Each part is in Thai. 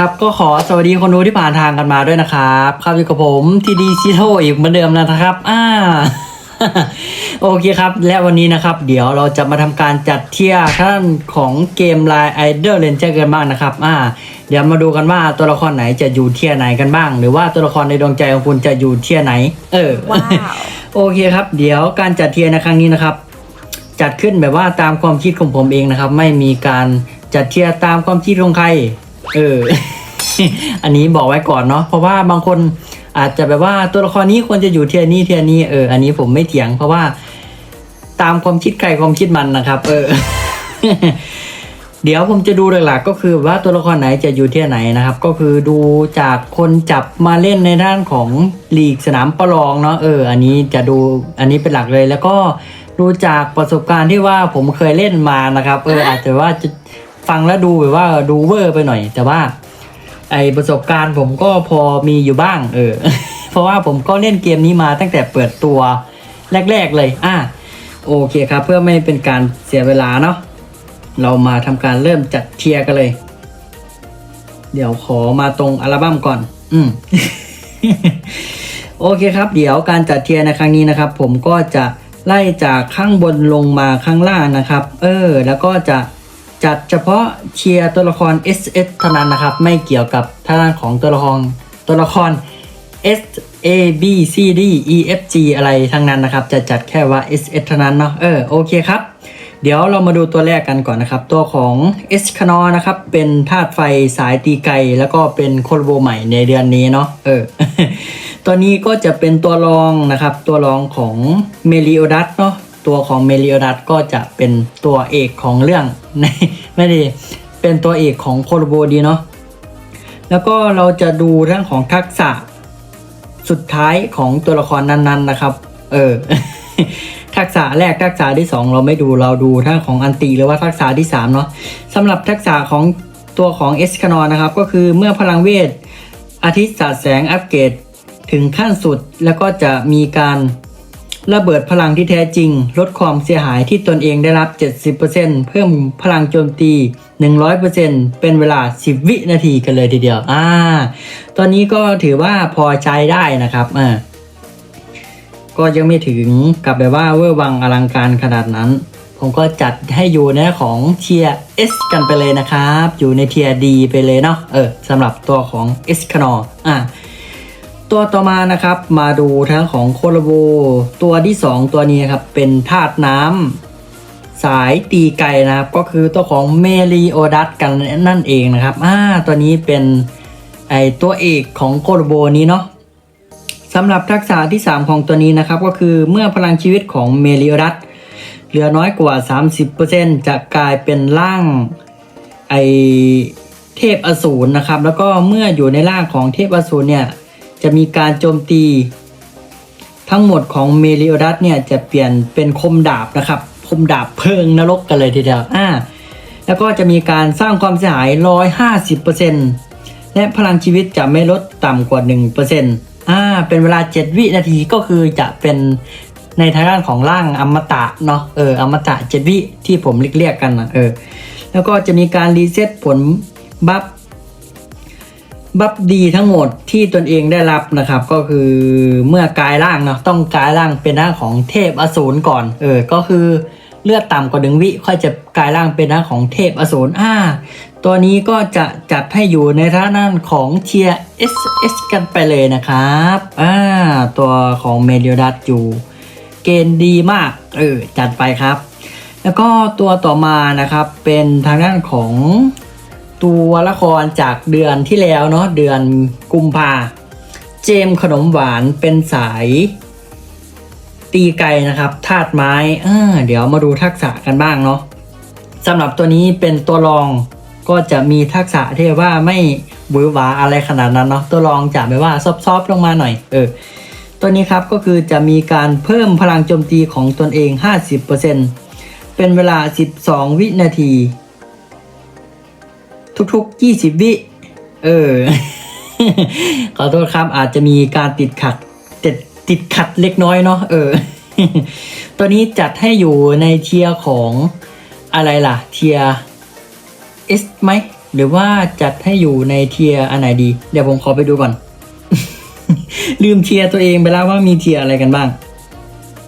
ครับก็ขอสวัสดีคนดูที่ผ่านทางกันมาด้วยนะครับครับอยู่กับผมทีดีซีโทอีกเหมือนเดิมนะครับอ่าโอเคครับ และวันนี้นะครับ เดี๋ยวเราจะมาทำการจัดเทียร์ท่านของเกม Line Idol Ranger กันบ้างนะครับอ่าเดี๋ยวมาดูกันว่าตัวละครไหนจะอยู่เทียร์ไหนกันบ้าง หรือว่าตัวละครในดวงใจของคุณจะอยู่เทียร์ไหน เออว้าวโอเคครับ เดี๋ยวการจัดเทียร์ในครั้งนี้นะครับ จัดขึ้นแบบว่าตามความคิดของผมเองนะครับ ไม่มีการจัดเทียร์ตามความคิดของใคร เออ อันนี้บอกไว้ก่อนเนาะเพราะว่าบางคนอาจจะแบบว่าตัวละครนี้ควรจะอยู่เทียร์นี้เทียร์นี้เอออันนี้ผมไม่เถียงเพราะว่า ตามความคิดใครความคิดมันนะครับ เออ เดี๋ยวผมจะดูหลักๆก็คือว่าตัวละครไหนจะอยู่เที่ยไหนนะครับ ก็คือดูจากคนจับมาเล่นในด้านของลีกสนามประลองเนาะเออ อันนี้จะดูอันนี้เป็นหลักเลยแล้วก็ดูจากประสบการณ์ที่ว่าผมเคยเล่นมานะครับ เอออาจจะว่าจะ ฟังแล้วดูแบบว่าดูเวอร์ไปหน่อย แต่ว่า ไอประสบการณ์ผมก็พอมีอยู่บ้าง เออ เพราะว่าผมก็เล่นเกมนี้มาตั้งแต่เปิดตัวแรก ๆเลย อะโอเคครับ เพื่อไม่เป็นการเสียเวลาเนาะเรามาทำการเริ่มจัดเทียร์กันเลย เดี๋ยวขอมาตรงอัลบั้มก่อน อืมโอเคครับ เดี๋ยวการจัดเทียร์ในครั้งนี้นะครับ ผมก็จะไล่จากข้างบนลงมาข้างล่างนะครับ เออ แล้วก็จะ จัดเฉพาะเชียร์ตัวละคร SS เท่านั้นนะครับ ไม่เกี่ยวกับทางด้านของตัวละครตัวละคร S A B C D E F G อะไรทั้งนั้นนะครับ จะจัดแค่ว่า SS เท่านั้นเนาะเออโอเคครับ เดี๋ยวเรามาดูตัวแรกกันก่อนนะครับ ตัวของ s c a n o r นะครับ เป็นธาตุไฟสายตีไกแล้วก็เป็นโคโลโบใหม่ในเดือนนี้เนาะเออตัวนี้ก็จะเป็นตัวรองนะครับ ตัวรองของเมลิโอดัสเนาะ ตัวของเมลิโอดัสก็จะเป็นตัวเอกของเรื่องในไม่ด้เป็นตัวเอกของโคโลโบดีเนาะแล้วก็เราจะดูเรื่องของทักษะสุดท้ายของตัวละครนั้นๆนะครับ เออ ทักษะแรกทักษะที่ 2 เราไม่ดูเราดูทั้งของอันตีหรือว่าทักษะที่3เนาะสำหรับทักษะของตัวของเอสคานอนะครับ ก็คือเมื่อพลังเวทอาทิตย์สาดแสงอัปเกรดถึงขั้นสุดแล้วก็จะมีการ ระเบิดพลังที่แท้จริง ลดความเสียหายที่ตนเองได้รับ 70%เพิ่มพลังโจมตี 100%เป็นเวลา 10 วินาทีกันเลยทีเดียว อ่า ตอนนี้ก็ถือว่าพอใช้ได้นะครับอ่าก็ยังไม่ถึงกับแบบว่าเวอร์วังอลังการขนาดนั้น ผมก็จัดให้อยู่ในของเทีย S กันไปเลยนะครับ อยู่ในเทีย D ไปเลยเนาะ เออสำหรับตัวของ S ค a n o อะ ตัวต่อมานะครับมาดูทั้งของโคโลโบตัวที่ 2 ตัวนี้ครับเป็นธาตุน้ำสายตีไกลนะครับก็คือตัวของเมลิโอดัสกันนั่นเองนะครับอ่าตัวนี้เป็นไอตัวเอกของโคโลโบนี้เนาะสำหรับทักษะที่ 3 ของตัวนี้นะครับก็คือเมื่อพลังชีวิตของเมลิโอดัสเหลือน้อยกว่า 30%จะกลายเป็นร่างไอเทพอสูรนะครับ แล้วก็เมื่ออยู่ในร่างของเทพอสูรเนี่ย จะมีการโจมตี ทั้งหมดของเมลิโอดัสเนี่ยจะเปลี่ยนเป็นคมดาบนะครับ คมดาบเพลิงนรกกันเลยทีเดียวอ่าแล้วก็จะมีการสร้างความเสียหาย 150%และพลังชีวิตจะไม่ลดต่ำกว่า 1%อ่าเป็นเวลา 7 วินาทีก็คือจะเป็นในทางด้านของร่างอมตะเนาะเอออมตะ7วิที่ผมเรียกๆกันนะเออแล้วก็จะมีการรีเซ็ตผลบัฟ บัฟดีทั้งหมดที่ตนเองได้รับนะครับ ก็คือเมื่อกายร่างเนาะต้องกายร่างเป็นร่าของเทพอสูรก่อน เออ ก็คือเลือดต่ำกว่าหนึ่งวิค่อยจะกายร่างเป็นร่าของเทพอสูรอ่าตัวนี้ก็จะจัดให้อยู่ในท่านั่นของเทีย SS กันไปเลยนะครับอ่าตัวของเมเดียดัตอยู่ เกณฑ์ดีมาก เออ จัดไปครับ แล้วก็ตัวต่อมานะครับเป็นทางด้านของ ตัวละครจากเดือนที่แล้วเนาะเดือนกุมภาเจมขนมหวานเป็นสาย ตีไก่นะครับธาตุไม้เออเดี๋ยวมาดูทักษะกันบ้างเนาะสำหรับตัวนี้เป็นตัวรองก็จะมีทักษะที่ว่าไม่หวือหวาอะไรขนาดนั้นเนาะตัวรองจะแบบว่าซอฟๆลงมาหน่อยเออตัวนี้ครับก็คือจะมีการเพิ่มพลังโจมตีของตนเอง 50%เป็นเวลา 12 วินาที ทุกๆ 20 วิ เออ ขอโทษครับอาจจะมีการติดขัดติดติดขัดเล็กน้อยเนาะเออ ตัวนี้จัดให้อยู่ในเทียของอะไรล่ะ เทียร์ S ไหม หรือว่าจัดให้อยู่ในเทียอันไหนดี เดี๋ยวผมขอไปดูก่อน ลืมเทียตัวเองไปแล้วว่ามีเทียอะไรกันบ้าง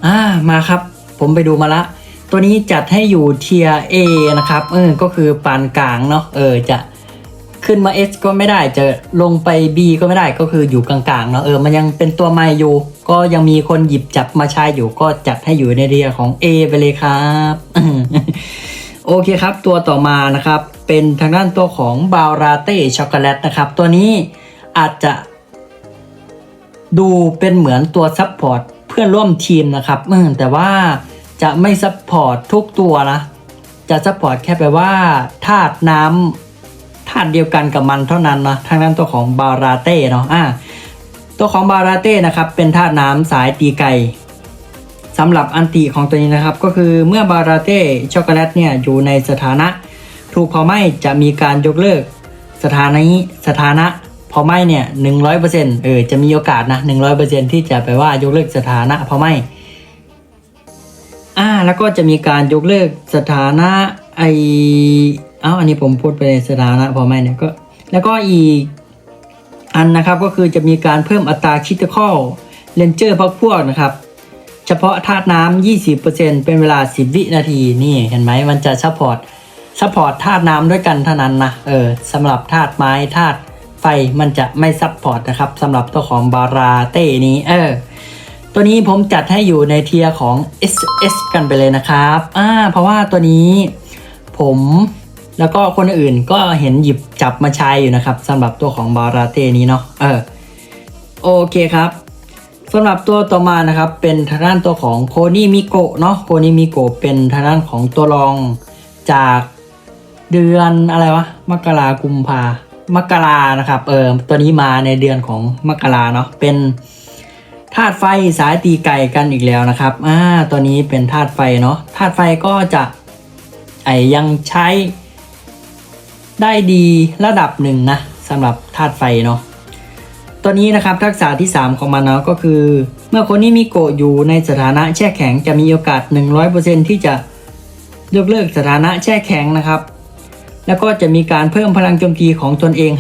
อ่ามาครับ ผมไปดูมาละ ตัวนี้จัดให้อยู่เทียร์ A นะครับ เออ ก็คือปานกลางเนาะ เออ จะขึ้นมา S ก็ไม่ได้ จะลงไป B ก็ไม่ได้ ก็คืออยู่กลางๆเนาะ เออ มันยังเป็นตัวใหม่อยู่ ก็ยังมีคนหยิบจับมาใช้อยู่ ก็จัดให้อยู่ในเรียของ A ไปเลยครับ โอเคครับ ตัวต่อมานะครับ เป็นทางด้านตัวของบาวราเต้ช็อกโกแลตนะครับ ตัวนี้อาจจะดูเป็นเหมือนตัวซับพอร์ตเพื่อนร่วมทีมนะครับเออแต่ว่า จะไม่ซับพอร์ตทุกตัวนะ จะซับพอร์ตแค่แปลว่าธาตุน้ำธาตุเดียวกันกับมันเท่านั้นนะทางด้านตัวของบาราเต้เนาะอ่าตัวของบาราเต้นะครับ เป็นธาตุน้ำสายตีไก่สำหรับอันติของตัวนี้นะครับ ก็คือเมื่อบาราเต้ช็อกโกแลตเนี่ยอยู่ในสถานะ ถูกเผาไหม้จะมีการยกเลิก สถานะนี้สถานะเผาไหม้เนี่ยหนึ่งร้อยเปอร์เซ็นต์เออจะมีโอกาสนะหนึ่งร้อยเปอร์เซ็นที่จะแปลว่ายกเลิกสถานะเผาไหม้ อ่าแล้วก็จะมีการยกเลิกสถานะไอเอ้าอันนี้ผมพูดไปในสถานะเผาไหมเนี่ยก็แล้วก็อีกอันนะครับก็คือจะมีการเพิ่มอัตราคิดคอลเลนเจอร์พักพวกนะครับ เฉพาะธาตุน้ำ 20%เป็นเวลา 10 วินาทีนี่เห็นไหมมันจะซัพพอร์ตซัพพอร์ตธาตุน้ำด้วยกันเท่านั้นนะเออสำหรับธาตุไม้ธาตุไฟมันจะไม่ซัพพอร์ตนะครับสำหรับตัวของบาราเต้นี้เออ ตัวนี้ผมจัดให้อยู่ในเทียของ SS กันไปเลยนะครับอ่าเพราะว่าตัวนี้ผมแล้วก็คนอื่นก็เห็นหยิบจับมาใช้อยู่นะครับสำหรับตัวของบาราเต้นี้เนาะเออโอเคครับสำหรับตัวต่อมานะครับเป็นทางด้านตัวของโคนิมิโกะเนาะโคนิมิโกะเป็นทางด้านของตัวรองจากเดือนอะไรวะมกรากุมภามกรานะครับเออตัวนี้มาในเดือนของมกราเนาะเป็น ธาตุไฟสายตีไก่กันอีกแล้วนะครับอ่าตัวนี้เป็นธาตุไฟเนาะธาตุไฟก็จะไอยังใช้ได้ดีระดับหนึ่งนะสำหรับธาตุไฟเนาะตัวนี้นะครับทักษะที่ 3 ของมันเนาะก็คือ เมื่อคนนี้มีโกะอยู่ในสถานะแช่แข็งจะมีโอกาส 100%ที่จะยกเลิกสถานะแช่แข็งนะครับ แล้วก็จะมีการเพิ่มพลังโจมตีของตนเอง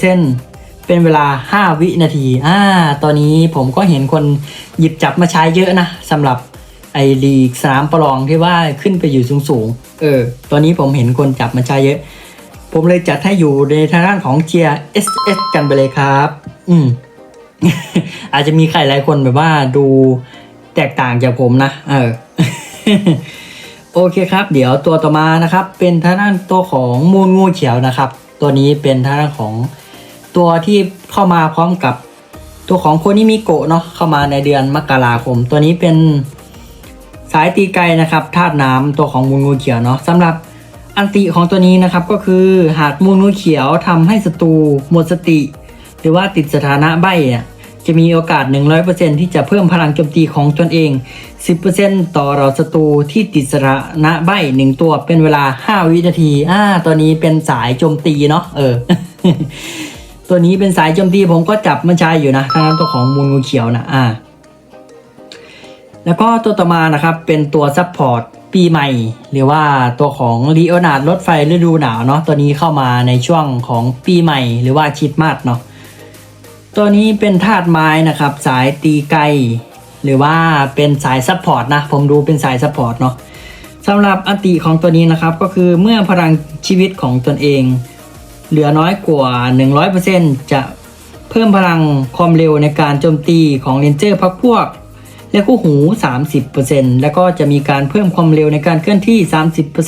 50% เป็นเวลา 5 วินาที อ่า ตอนนี้ผมก็เห็นคนหยิบจับมาใช้เยอะนะสำหรับไอลีกสนามประลองที่ว่าขึ้นไปอยู่สูงๆ เออ ตอนนี้ผมเห็นคนจับมาใช้เยอะ ผมเลยจัดให้อยู่ในทางด้านของเชียร์ SS กันไปเลยครับ อืม อาจจะมีใครหลายคนแบบว่าดูแตกต่างจากผมนะ เออ โอเคครับ เดี๋ยวตัวต่อมานะครับ เป็นทางด้านตัวของมูลงูเขียวนะครับ ตัวนี้เป็นทางด้านของ ตัวที่เข้ามาพร้อมกับตัวของโคนิมิโกะเนาะเข้ามาในเดือนมกราคม ตัวนี้เป็นสายตีไกลนะครับธาตุน้ำตัวของมูลงูเขียวเนาะสำหรับอันติของตัวนี้นะครับก็คือหากมูลงูเขียวทำให้ศัตรูหมดสติ หรือว่าติดสถานะใบเนี่ยจะมีโอกาส 100%ที่จะเพิ่มพลังโจมตีของตนเอง 10%ต่อเราศัตรูที่ติดสถานะใบหนึ่งตัวเป็นเวลา 5 วินาที อ่า ตัวนี้เป็นสายโจมตีเนาะ เออ ตัวนี้เป็นสายโจมตีผมก็จับมันใช้อยู่นะทางนั้นตัวของมูลงูเขียวนะอ่า แล้วก็ตัวต่อมานะครับเป็นตัวซัพพอร์ตปีใหม่ หรือว่าตัวของลีโอนาร์ดรถไฟฤดูหนาวเนาะตัวนี้เข้ามาในช่วงของปีใหม่ หรือว่าคริดมาสเนาะตัวนี้เป็นธาตุไม้นะครับ สายตีไกลหรือว่าเป็นสายซัพพอร์ตนะ ผมดูเป็นสายซัพพอร์ตเนาะสำหรับอันติของตัวนี้นะครับก็คือเมื่อพลังชีวิตของตนเอง เหลือน้อยกว่า 100%จะเพิ่มพลังความเร็วในการโจมตีของเลนเจอร์พักพวก และคู่หู 30%แล้วก็จะมีการเพิ่มความเร็วในการเคลื่อนที่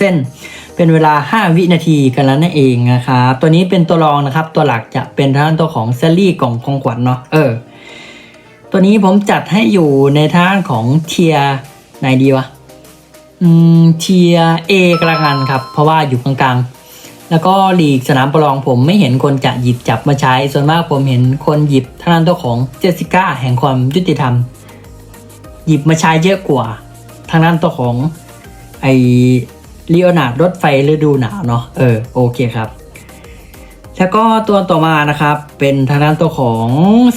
30%เป็นเวลา 5 วินาทีกันแล้วนั่นเองนะครับตัวนี้เป็นตัวรองนะครับ ตัวหลักจะเป็นทางตัวของเซลลี่กล่องของขวัญเนาะเออ ตัวนี้ผมจัดให้อยู่ในทางของเทียไหนดีวะอืมเทียเอกละกันครับ เพราะว่าอยู่กลางๆ แล้วก็ลีกสนามประลองผมไม่เห็นคนจะหยิบจับมาใช้ ส่วนมากผมเห็นคนหยิบทางด้านตัวของเจสสิก้าแห่งความยุติธรรม หยิบมาใช้เยอะกว่าทางด้านตัวของไอลีโอนาร์ดรถไฟฤดูหนาวเนาะเออโอเคครับ แล้วก็ตัวต่อมานะครับ เป็นทางด้านตัวของ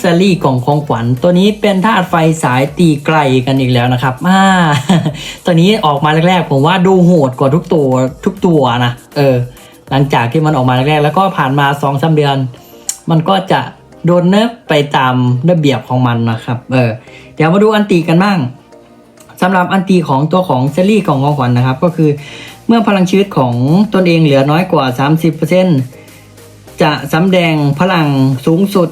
ซารี่กล่องของขวัญ ตัวนี้เป็นธาตุไฟสายตีไกลกันอีกแล้วนะครับอ่าตัวนี้ออกมาแรกๆ ผมว่าดูโหดกว่าทุกตัวทุกตัวนะ เออ หลังจากที่มันออกมาแรกๆแล้วก็ผ่านมา2อสเดือน มันก็จะโดนเนิบไปตามระเบียบของมันนะครับ เออ เดี๋ยวมาดูอันตีกันบ้างสำหรับอันตีของตัวของเซรี่ของกองขวัญนะครับ ก็คือเมื่อพลังชีวิตของตนเองเหลือน้อยกว่า 30%จะสำแดงพลังสูงสุด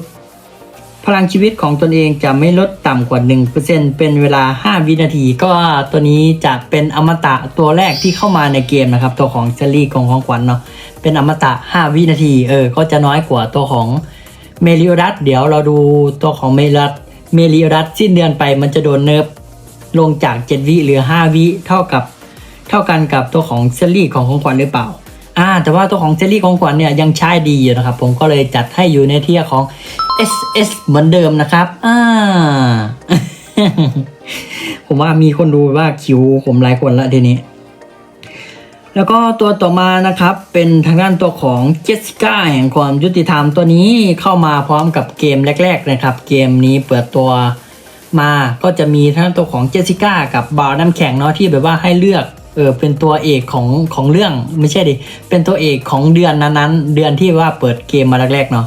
พลังชีวิตของตนเองจะไม่ลดต่ำกว่า 1%เป็นเวลา 5 วินาที ก็ตัวนี้จะเป็นอมตะตัวแรกที่เข้ามาในเกมนะครับ ตัวของเซรี่ของของขวัญเนาะเป็นอมตะ 5 วินาทีเออก็จะน้อยกว่าตัวของเมลิโอดัสเดี๋ยวเราดูตัวของเมลิโอดัสเมลิโอดัสสิ้นเดือนไปมันจะโดนเนิร์ฟลงจาก 7 วิเหลือ 5 วิเท่ากับ เท่ากันกับตัวของเซรี่ของของขวัญหรือเปล่า อ่าแต่ว่าตัวของเซรี่ของขวัญเนี่ยยังใช้ดีอยู่นะครับ ผมก็เลยจัดให้อยู่ในเทียของ SS เหมือนเดิมนะครับอ่าผมว่ามีคนดูว่าคิวผมหลายคนละทีนี้ แล้วก็ตัวต่อมานะครับ เป็นทางด้านตัวของเจสสิก้าแห่งความยุติธรรมตัวนี้เข้ามาพร้อมกับเกมแรก ๆ นะครับ เกมนี้เปิดตัวมาก็จะมีทั้งตัวของเจสสิก้ากับบาวน้ำแข็งเนาะที่แบบว่าให้เลือก เออเป็นตัวเอกของของเรื่องไม่ใช่ดิเป็นตัวเอกของเดือนนั้นๆ เดือนที่ว่าเปิดเกมมาแรกๆเนาะ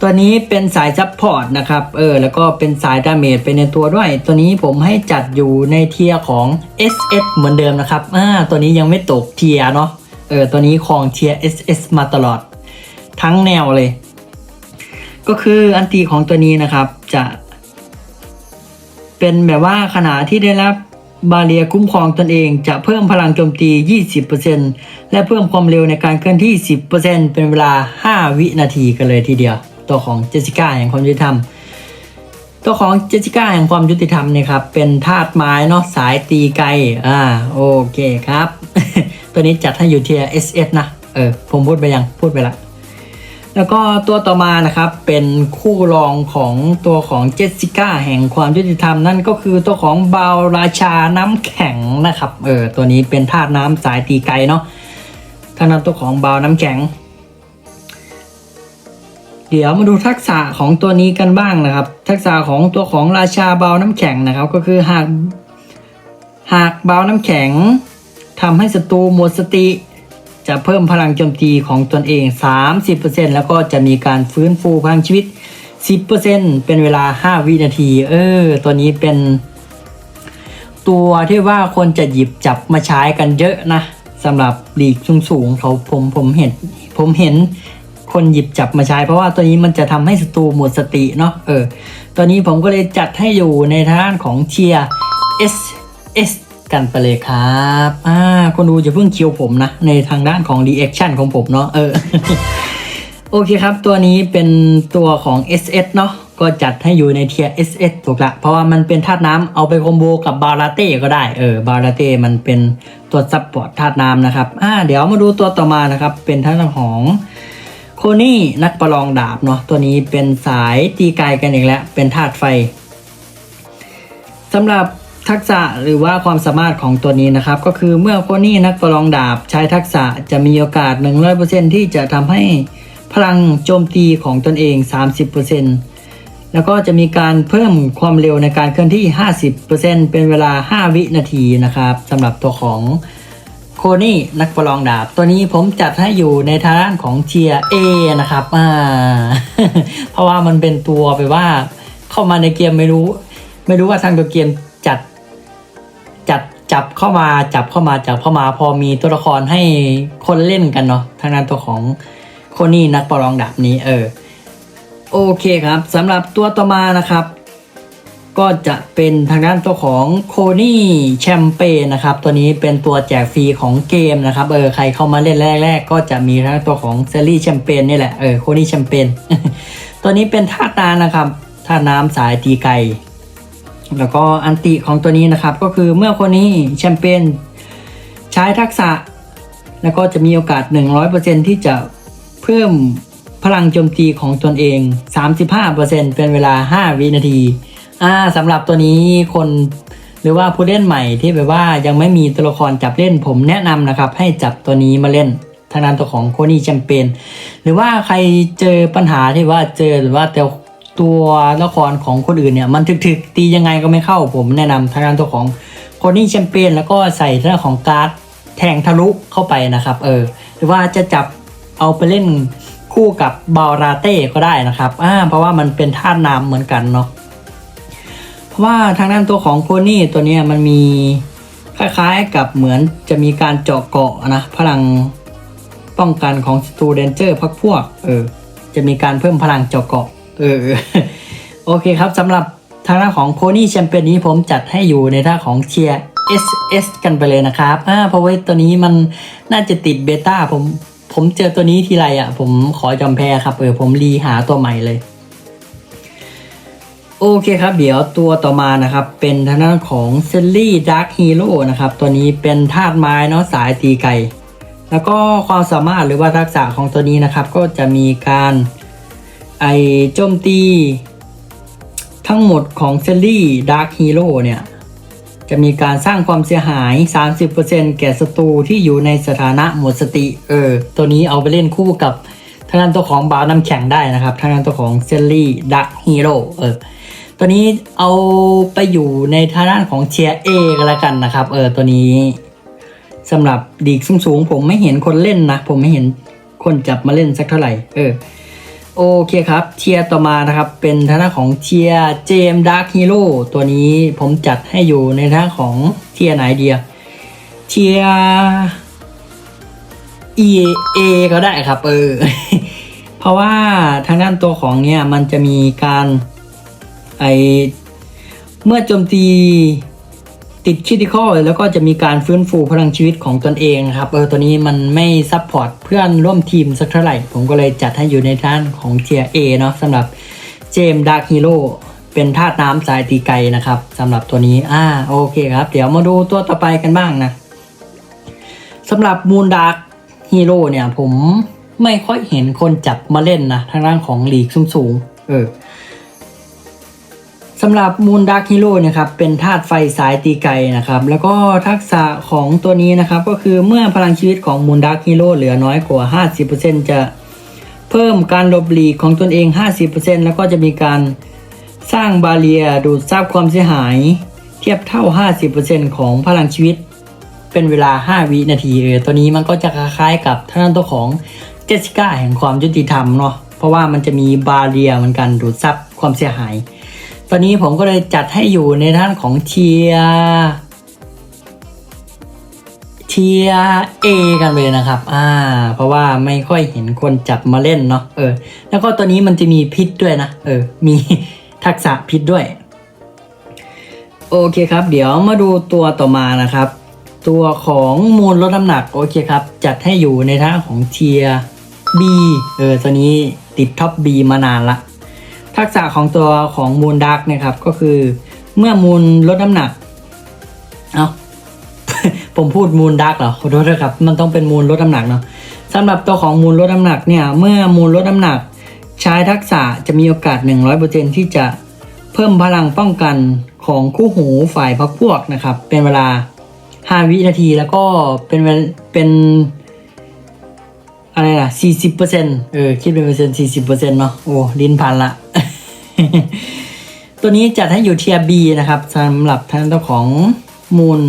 ตัวนี้เป็นสายซัพพอร์ตนะครับเออแล้วก็เป็นสายดาเมจไปในตัวด้วย ตัวนี้ผมให้จัดอยู่ในเทียของ SS เหมือนเดิมนะครับอ่าตัวนี้ยังไม่ตกเทียเนาะเออตัวนี้คองเทีย SS มาตลอด ทั้งแนวเลย ก็คืออันตีของตัวนี้นะครับจะ เป็นแบบว่าขณะที่ได้รับ บาเรียคุ้มครองตนเองจะเพิ่มพลังโจมตี 20%และเพิ่มความเร็วในการเคลื่อนที่ 10%เป็นเวลา 5 วินาทีกันเลยทีเดียว ตัวของเจสิก้าแห่งความยุติธรรม ตัวของเจสสิก้าแห่งความยุติธรรมเนี่ยครับ เป็นธาตุไม้เนาะสายตีไกลอ่าโอเคครับ ตัวนี้จัดให้อยู่เทีย SS นะ เออ ผมพูดไปยังพูดไปละ แล้วก็ตัวต่อมานะครับเป็นคู่รองของตัวของเจสสิก้าแห่งความยุติธรรมนั่นก็คือตัวของบาวราชาน้ำแข็งนะครับเออตัวนี้เป็นธาตุน้ำสายตีไกลเนาะทางนั้นตัวของบาวน้ำแข็ง เดี๋ยวมาดูทักษะของตัวนี้กันบ้างนะครับ ทักษะของตัวของราชาบาวน้ำแข็งนะครับ ก็คือหากหากบาวน้ำแข็งทำให้ศัตรูหมดสติ จะเพิ่มพลังโจมตีของตนเอง 30%แล้วก็จะมีการฟื้นฟูพลังชีวิต 10%เป็นเวลา 5 วินาที เออ ตัวนี้เป็น ตัวที่ว่าคนจะหยิบจับมาใช้กันเยอะนะสำหรับลีกสูงๆเขาผมผมเห็น ผมเห็นคนหยิบจับมาใช้ เพราะว่าตัวนี้มันจะทำให้ศัตรูหมดสติเนาะเออ ตัวนี้ผมก็เลยจัดให้อยู่ในทางของเชียร์ S S กันไปเลยครับอ่าคนดูจะเพิ่งคิวผมนะ ในทางด้านของ reaction ของผมเนาะเออโอเคครับ ตัวนี้เป็นตัวของ SS เนาะก็จัดให้อยู่ในเทียร์ SS ถูกละ เพราะว่ามันเป็นธาตุน้ำเอาไปคอมโบกับบาราเต้ก็ได้ เออบาราเต้มันเป็นตัวซับพอร์ตธาตุน้ำนะครับ อ่า เดี๋ยวมาดูตัวต่อมานะครับ เป็นทางด้านของโคนี่นักประลองดาบเนาะ ตัวนี้เป็นสายตีไกลกันอีกแล้ว เป็นธาตุไฟสำหรับ ทักษะหรือว่าความสามารถของตัวนี้นะครับ ก็คือเมื่อโคนี่นักประลองดาบใช้ทักษะจะมีโอกาส 100%ที่จะทำให้พลังโจมตีของตนเอง 30%แล้วก็จะมีการเพิ่มความเร็วในการเคลื่อนที่ 50%เป็นเวลา 5 วินาทีนะครับสำหรับตัวของโคนี่นักประลองดาบ ตัวนี้ผมจัดให้อยู่ในทางด้านของเทียเอนะครับอ่าเพราะว่ามันเป็นตัวไปว่าเข้ามาในเกมไม่รู้ ไม่รู้ว่าทางตัวเกมจัด จับเข้ามาจับเข้ามาจับเข้ามาพอมีตัวละครให้คนเล่นกันเนาะทางด้านตัวของโคนี่นักประลองดาบนี้เออโอเคครับสำหรับตัวต่อมานะครับ ก็จะเป็นทางด้านตัวของโคนี่แชมเปญนะครับตัวนี้เป็นตัวแจกฟรีของเกมนะครับเออใครเข้ามาเล่นแรก ๆ ก็จะมีทั้งตัวของเซรี่แชมเปญนี่แหละเออโคนี่แชมเปญตัวนี้เป็นธาตุน้ำนะครับธาตุน้ำสายตีไก แล้วก็อันติของตัวนี้นะครับก็คือเมื่อคนนี้แชมเปญใช้ทักษะ แล้วก็จะมีโอกาส 100%ที่จะเพิ่มพลังโจมตีของตนเอง 35%เป็นเวลา 5 วินาทีอ่าสำหรับตัวนี้คนหรือว่าผู้เล่นใหม่ที่แบบว่ายังไม่มีตัวละครจับเล่นผมแนะนำนะครับ ให้จับตัวนี้มาเล่นทางด้านตัวของโคนี่แชมเปญหรือว่าใครเจอปัญหาที่ว่าเจอหรือว่าแต่ ตัวละครของคนอื่นเนี่ยมันถึกๆตียังไงก็ไม่เข้าผมแนะนำทางด้านตัวของโคนี่แชมเปญแล้วก็ใส่เรื่องของการ์ดแทงทะลุเข้าไปนะครับเออหรือว่าจะจับเอาไปเล่นคู่กับบาราเต้ก็ได้นะครับอ่าเพราะว่ามันเป็นธาน้ำเหมือนกันเนาะเพราะว่าทางด้านตัวของโคนี่ตัวเนี้ยมันมีคล้ายๆกับเหมือนจะมีการเจาะเกาะนะพลังป้องกันของสตูเดนเจอร์พักพวกเออจะมีการเพิ่มพลังเจาะเกาะ เออโอเคครับสำหรับทางด้านของโคนี่แชมเปี้ยนนี้ผมจัดให้อยู่ในท่าของเชียร์ SS กันไปเลยนะครับอ่าเพราะว่าตัวนี้มันน่าจะติดเบต้าผมผมเจอตัวนี้ทีไรอะ ผมขอยอมแพ้ครับเออผมรีหาตัวใหม่เลย โอเคครับ เดี๋ยวตัวต่อมานะครับ เป็นทางด้านของเซลลี่ดาร์คฮีโร่นะครับ ตัวนี้เป็นธาตุไม้เนาะสายตีไก่ แล้วก็ความสามารถหรือว่าทักษะของตัวนี้นะครับ ก็จะมีการ ไอโจมตี ทั้งหมดของเซลลี่ดาร์คฮีโร่เนี่ย จะมีการสร้างความเสียหาย 30%แก่ศัตรูที่อยู่ในสถานะหมดสติ เออ ตัวนี้เอาไปเล่นคู่กับทางด้านตัวของบาวน้ำแข็งได้นะครับทางด้านตัวของเซลลี่ดักฮีโร่เออตัวนี้เอาไปอยู่ในทางด้านของเชียร์เอกันแล้วกันนะครับ เออตัวนี้สำหรับดีกสูงๆ ผมไม่เห็นคนเล่นนะ ผมไม่เห็นคนจับมาเล่นสักเท่าไหร่ เออ โอเคครับเทียต่อมานะครับเป็นทางด้านของเทียเจมดาร์คฮีโร่ตัวนี้ผมจัดให้อยู่ในทาของเทียไหนเดียเทียร์เอก็ได้ครับเออเพราะว่าทางด้านตัวของเนี่ยมันจะมีการไอเมื่อโจมตี ติดคิติคอลแล้วก็จะมีการฟื้นฟูพลังชีวิตของตนเองนะครับเออตัวนี้มันไม่ซับพอร์ตเพื่อนร่วมทีมสักเท่าไหร่ ผมก็เลยจัดให้อยู่ในด้านของเทียเอเนาะสำหรับเจมดาร์คฮีโร่เป็นธาตุน้ำสายตีไกนะครับสำหรับตัวนี้อ่าโอเคครับ เดี๋ยวมาดูตัวต่อไปกันบ้างนะสำหรับมูนดาร์คฮีโร่เนี่ยผมไม่ค่อยเห็นคนจับมาเล่นนะทางด้านของลีกสูงๆเออ สำหรับมูนดาร์คฮีโร่เนี่ยครับเป็นธาตุไฟสายตีไกนะครับแล้วก็ทักษะของตัวนี้นะครับก็คือเมื่อพลังชีวิตของมูนดาร์คฮีโร่เหลือน้อยกว่า 50%จะเพิ่มการหลบหลีกของตนเอง 50%แล้วก็จะมีการสร้างบาเรียดูดซับความเสียหาย เทียบเท่า 50%ของพลังชีวิต เป็นเวลา 5 วินาทีเออตัวนี้มันก็จะคล้ายๆกับท่านตัวของเจสสิก้าแห่งความยุติธรรมเนาะเพราะว่ามันจะมีบาเรียเหมือนกันดูดซับความเสียหาย ตอนนี้ผมก็เลยจัดให้อยู่ในท่านของเทียเทียเอกันเลยนะครับ อ่า เพราะว่าไม่ค่อยเห็นคนจับมาเล่นเนาะ เออ แล้วก็ตัวนี้มันจะมีพิษด้วยนะ เออ มีทักษะพิษด้วย โอเคครับ เดี๋ยวมาดูตัวต่อมานะครับ ตัวของมูลลดน้ำหนัก โอเคครับ จัดให้อยู่ในท่าของเทีย B เออ ตัวนี้ติดท็อป B มานานละ ทักษะของตัวของมูลดักนะครับก็คือ เมื่อมูลลดน้ำหนัก เอาผมพูดมูลดักเหรอขอโทษนะครับ มันต้องเป็นมูลลดน้ำหนักเนาะสำหรับตัวของมูลลดน้ำหนักเนี่ยเมื่อมูลลดน้ำหนัก ใช้ทักษะจะมีโอกาส 100%ที่จะเพิ่มพลังป้องกันของคู่หูฝ่ายพักพวกนะครับ เป็นเวลา 5 วินาทีแล้วก็เป็นเวลเป็น อะไรล่ะ40%เออ คิดเป็นเปอร์เซ็นต์40%เนาะ โอ้ ลิ้นพันละ ตัวนี้จัดให้อยู่เทียบีนะครับสำหรับท่านเจ้าของมูล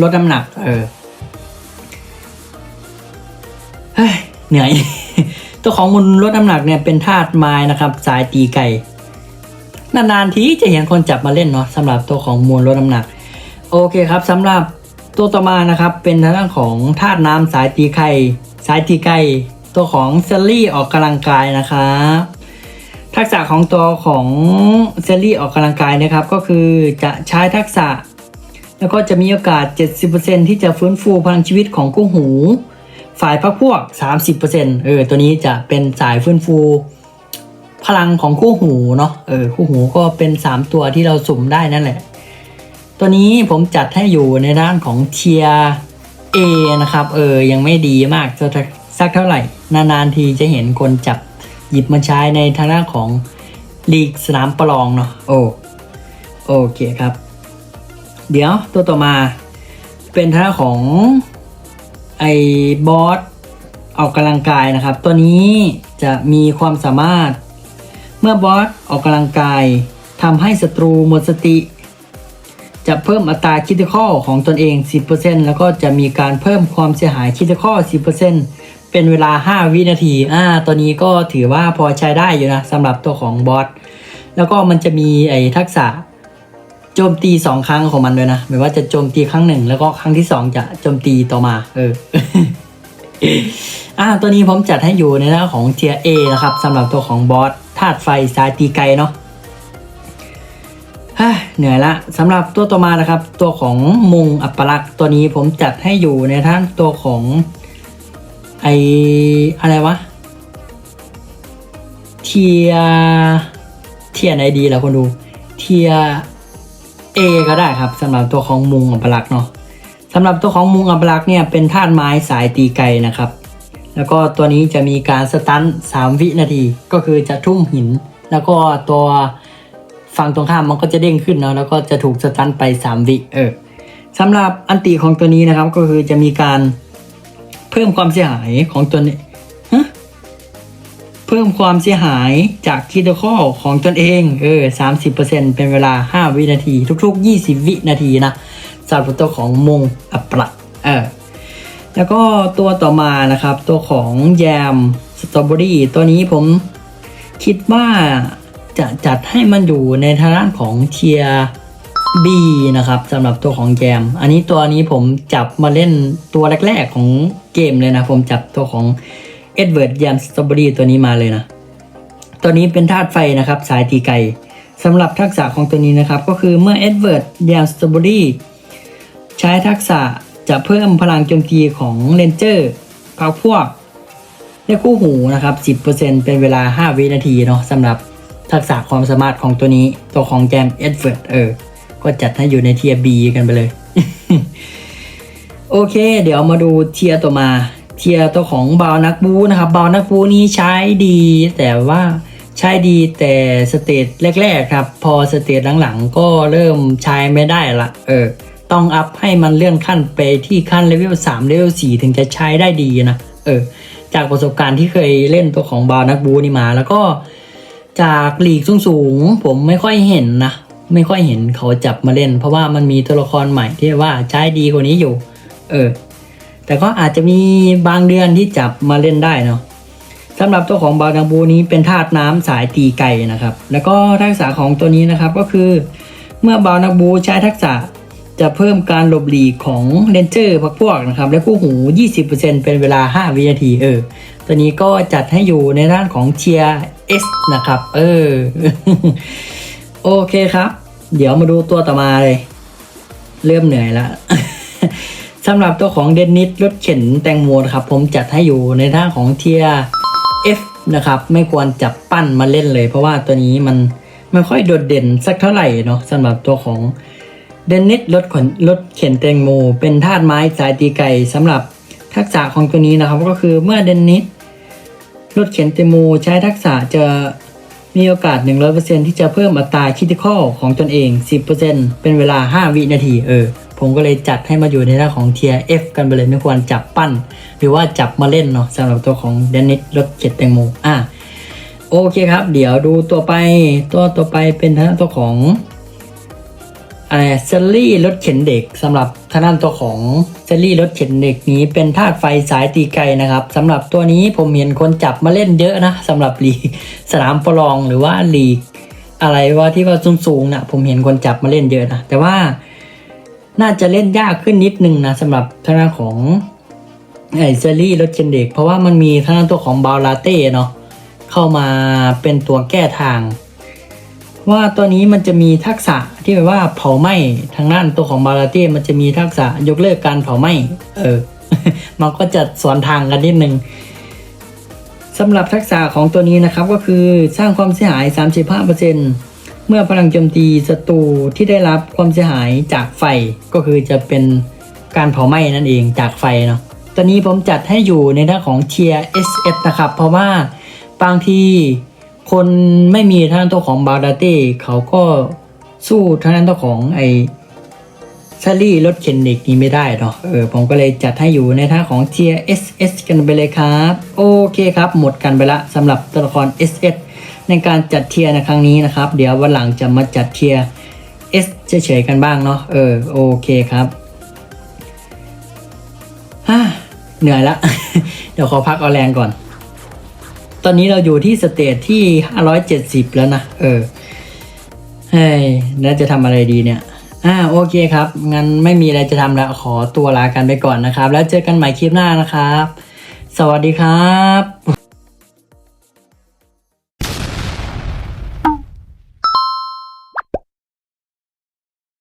ลดน้ำหนัก เออ เฮ้ย เหนื่อย ตัวของมูลลดน้ำหนักเนี่ยเป็นธาตุไม้นะครับ สายตีไก่ นานๆทีจะเห็นคนจับมาเล่นเนาะสำหรับตัวของมูลลดน้ำหนัก โอเคครับสำหรับตัวต่อมานะครับ เป็นทางด้านของธาตุน้ำสายตีไข่ สายตีไก่ตัวของเซลลี่ออกกำลังกายนะครับทักษะของตัวของเซลลี่ออกกำลังกายนะครับ ก็คือจะใช้ทักษะ แล้วก็จะมีโอกาส 70%ที่จะฟื้นฟูพลังชีวิตของกู้หู ฝ่ายพักพวก 30%เออตัวนี้จะเป็นสายฟื้นฟูพลังของคู่หูเนาะ เออคู่หูก็เป็น 3 ตัวที่เราสุ่มได้นั่นแหละ ตัวนี้ผมจัดให้อยู่ในด้านของเทีย เอนะครับ เออ ยังไม่ดีมากสักสักเท่าไหร่ นานๆทีจะเห็นคนจับหยิบมาใช้ในทางด้านของลีกสนามประลองเนาะโอ้โอเคครับ เดี๋ยวตัวต่อมาเป็นทางด้านของไอ้บอสออกกำลังกายนะครับ ตัวนี้จะมีความสามารถ เมื่อบอสออกกำลังกายทำให้ศัตรูหมดสติ จะเพิ่มอัตราคิดข้อของตนเอง 10%แล้วก็จะมีการเพิ่มความเสียหายคิดข้อ 10%เป็นเวลา 5 วินาที อ่า ตัวนี้ก็ถือว่าพอใช้ได้อยู่นะสำหรับตัวของบอส แล้วก็มันจะมีไอ้ทักษะโจมตีสองครั้งของมันด้วยนะ หมายว่าจะโจมตีครั้งหนึ่งแล้วก็ครั้งที่สองจะโจมตีต่อมา เออ อ่า ตัวนี้ผมจัดให้อยู่ในหน้าของเทียเอนะครับสำหรับตัวของบอสธาตุไฟสายตีไกลเนาะ เหนื่อยละสำหรับตัวต่อมานะครับ ตัวของมุงอัปปลักษ์ตัวนี้ผมจัดให้อยู่ในท่านตัวของไออะไรวะเทียเทียไหนดีล่ะคนดูเทียเอก็ได้ครับสำหรับตัวของมุงอัปปลักษ์เนาะสำหรับตัวของมุงอัปปลักษ์เนี่ยเป็นธาตุไม้สายตีไกนะครับ แล้วก็ตัวนี้จะมีการสตัน3วินาทีก็คือจะทุ่มหิน แล้วก็ตัว ฝั่งตรงข้ามมันก็จะเด้งขึ้นเนาะแล้วก็จะถูกสตันไป 3 วิเออสำหรับอันติของตัวนี้นะครับก็คือจะมีการเพิ่มความเสียหายของตัวนี้เพิ่มความเสียหายจากคิดข้อของตนเองเออ30%เป็นเวลา5วินาที ทุกๆ20วินาทีนะสำหรับตัวของมงอัปรักเออแล้วก็ตัวต่อมานะครับ ตัวของแยมสตรอเบอรี่ตัวนี้ผมคิดว่า จะจัดให้มันอยู่ในทางด้านของเทียบีนะครับสำหรับตัวของแยม อันนี้ตัวนี้ผมจับมาเล่นตัวแรกๆของเกมเลยนะ ผมจับตัวของเอ็ดเวิร์ดแยมสตรอเบอรี่ตัวนี้มาเลยนะ ตัวนี้เป็นธาตุไฟนะครับ สายตีไกสำหรับทักษะของตัวนี้นะครับ ก็คือเมื่อเอ็ดเวิร์ดแยมสตรอเบอรี่ใช้ทักษะจะเพิ่มพลังโจมตีของเลนเจอร์พักพวกและคู่หูนะครับ 10%เป็นเวลา 5 วินาทีเนาะสำหรับ ทักษะความสามารถของตัวนี้ตัวของแกมเอ็ดเวิร์ดเออ ก็จัดให้อยู่ในเทียบีกันไปเลย โอเค เดี๋ยวมาดูเทียร์ต่อมา เทียร์ตัวของบาวนักบูนะครับบาวนักบูนี้ใช้ดี แต่ว่าใช้ดีแต่สเตจแรกๆครับ พอสเตจหลังๆ ก็เริ่มใช้ไม่ได้ละเออ ต้องอัพให้มันเลื่อนขั้นไปที่ขั้นเลเวล3เลเวล4ถึงจะใช้ได้ดีนะ เออ จากประสบการณ์ที่เคยเล่นตัวของบาวนักบูนี่มา แล้วก็ จากลีกสูงๆผมไม่ค่อยเห็นนะ ไม่ค่อยเห็นเขาจับมาเล่น เพราะว่ามันมีตัวละครใหม่ที่ว่าใช้ดีกว่านี้อยู่ เออ แต่ก็อาจจะมีบางเดือนที่จับมาเล่นได้เนาะสำหรับตัวของบาวนักบูนี้เป็นธาตุน้ำสายตีไก่นะครับ แล้วก็ทักษะของตัวนี้นะครับก็คือ เมื่อบาวนักบูใช้ทักษะจะเพิ่มการหลบหลีกของเลนเจอร์พักพวกนะครับ และคู่หู 20%เป็นเวลา 5 วินาทีเออ ตัวนี้ก็จัดให้อยู่ในด้านของเทียเอสนะครับ เออ โอเคครับ เดี๋ยวมาดูตัวต่อมาเลย เริ่มเหนื่อยละสำหรับตัวของเดนนิสรถเข็นแตงโมนะครับ ผมจัดให้อยู่ในด้านของเทียร์ F นะครับ ไม่ควรจับปั้นมาเล่นเลย เพราะว่าตัวนี้มันไม่ค่อยโดดเด่นสักเท่าไหร่เนาะสำหรับตัวของเดนนิสรถขนรถเข็นแตงโม เป็นธาตุไม้สายตีไก่สำหรับทักษะของตัวนี้นะครับ ก็คือเมื่อเดนนิส รถเข็นแตงโมใช้ทักษะจะมีโอกาส 100%ที่จะเพิ่มอัตราคิดข้อของตนเอง 10%เป็นเวลา 5 วินาทีเออ ผมก็เลยจัดให้มาอยู่ในหน้าของเทีย F กันไปเลยไม่ควรจับปั้น หรือว่าจับมาเล่นเนาะสำหรับตัวของเดนนิสรถเข็นแตงโมอะโอเคครับ เดี๋ยวดูตัวไปตัวต่อไปเป็นทางด้าตัวของอะไรเซลลี่รถเข็นเด็กสำหรับ ทางด้านตัวของเซลลี่รถเข็นเด็กนี้เป็นธาตุไฟสายตีไกลนะครับสำหรับตัวนี้ผมเห็นคนจับมาเล่นเยอะนะสำหรับลีกสนามประลองหรือว่าลีก อะไรว่าที่ว่าสูงๆนะผมเห็นคนจับมาเล่นเยอะนะแต่ว่าน่าจะเล่นยากขึ้นนิดนึงนะสำหรับทางด้านของไอเซลลี่รถเข็นเด็ก เพราะว่ามันมีทางด้านตัวของบาลาเต้เนาะเข้ามาเป็นตัวแก้ทาง ว่าตัวนี้มันจะมีทักษะที่แบบว่าเผาไหม้ทางด้านตัวของบาราเต้มันจะมีทักษะยกเลิกการเผาไหม้เออ มันก็จะสวนทางกันนิดนึงสำหรับทักษะของตัวนี้นะครับก็คือสร้างความเสียหาย 35%เมื่อพลังโจมตีศัตรูที่ได้รับความเสียหายจากไฟก็คือจะเป็นการเผาไหม้นั่นเองจากไฟเนาะตัวนี้ผมจัดให้อยู่ในด้านของเทีย SS นะครับ เพราะว่าบางที คนไม่มีท่างตัวของบาดาเต้เขาก็สู้ทางด้านตัวของไอซารี่รถเข็นเด็กนี้ไม่ได้เนาะเออผมก็เลยจัดให้อยู่ในท่าของเทีย SS กันไปเลยครับ โอเคครับ หมดกันไปละสำหรับตัวละคร SS ในการจัดเทียในครั้งนี้นะครับ เดี๋ยววันหลังจะมาจัดเทียร์ S เฉยๆกันบ้างเนาะเออโอเคครับฮ่าเหนื่อยละ เดี๋ยวขอพักเอาแรงก่อน ตอนนี้เราอยู่ที่สเตจที่570 แล้วนะ เออ เฮ้ย แล้วจะทำอะไรดีเนี่ย อ่า โอเคครับ งั้นไม่มีอะไรจะทำแล้วขอตัวลากันไปก่อนนะครับ แล้วเจอกันใหม่คลิปหน้านะครับ สวัสดีครับ